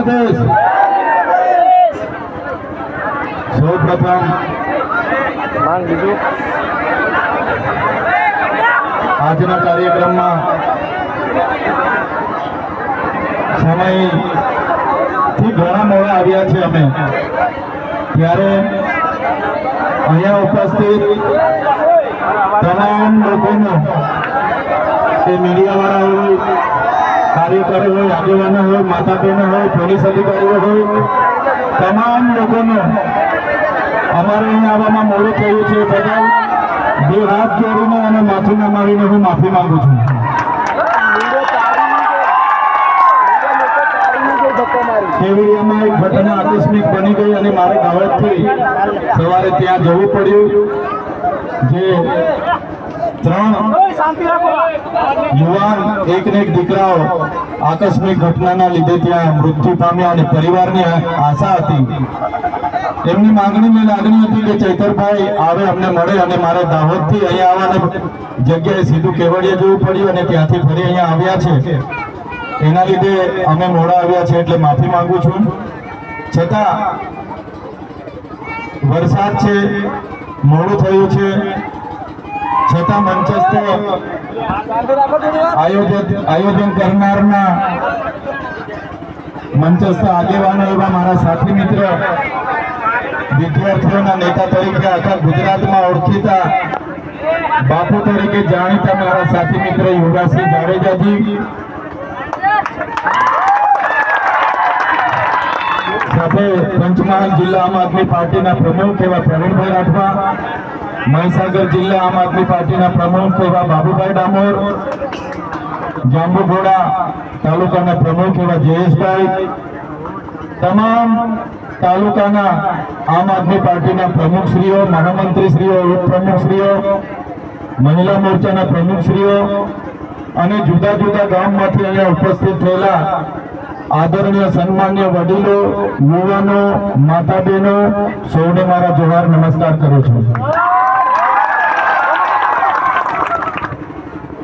પ્રદેશ સૌ પ્રથમ આજના કાર્યક્રમમાં સમયથી ઘણા મોડા આવ્યા છે અમે. ત્યારે અહીંયા ઉપસ્થિત તમામ લોકોનો એ મીડિયાવાળા હોય કાર્યકરો હોય આગેવાનો હોય માતા બહેનો હોય, પોલીસ અધિકારીઓ હોય, તમામ લોકોનો અમારે અહીંયા આવવામાં મોડું થયું છે. બદલ બે હાથ જોડીને અને માથું નમાવીને હું માફી માંગુ છું. કેવડિયામાં એક ઘટના આકસ્મિક બની ગઈ અને મારે દાવતથી સવારે ત્યાં જવું પડ્યું. જે ત્રણ યુવાન એક ને એક દીકરાઓ આકસ્મિક ઘટનાના લીધે ત્યાં મૃત્યુ પામ્યા અને પરિવારની આશા હતી. એમની માંગણી ને લાગણી હતી કે ચૈતરભાઈ આવે અમને મળે અને મારે દાહોદથી અહીંયા આવવાની જગ્યાએ સીધું કેવડિયા જવું પડ્યું અને ત્યાંથી ફરી અહીંયા આવ્યા છે. એના લીધે અમે મોડા આવ્યા છે એટલે માફી માંગુ છું. છતાં વરસાદ છે મોડું થયું છે. છતાં મંચસ્થ આયોજન કરનારના મંચસ્થ આગેવાનો એવા મારા સાથી મિત્ર, વિદ્યાર્થીઓના નેતા તરીકે આખા ગુજરાતમાં ઓળખીતા બાપુ તરીકે જાણીતા મારા સાથી મિત્ર યુવરાજસિંહ જાડેજાજી. સાથે પંચમહાલ જિલ્લા આમ આદમી પાર્ટીના પ્રમુખ એવા પ્રવીણભાઈ રાઠવા. મહીસાગર જિલ્લા આમ આદમી પાર્ટીના પ્રમુખ એવા બાબુભાઈ ડામોર, જાંબુઘોડા તાલુકાના પ્રમુખ એવા જયેશભાઈ, તમામ તાલુકાના આમ આદમી પાર્ટીના પ્રમુખશ્રીઓ મહામંત્રીશ્રીઓ ઉપપ્રમુખશ્રીઓ, મહિલા મોરચાના પ્રમુખશ્રીઓ અને જુદા જુદા ગામમાંથી અહીંયા ઉપસ્થિત થયેલા આદરણીય, સન્માન્ય વડીલો, યુવાનો માતા બહેનો સૌને મારા જોહાર નમસ્કાર કરું છું.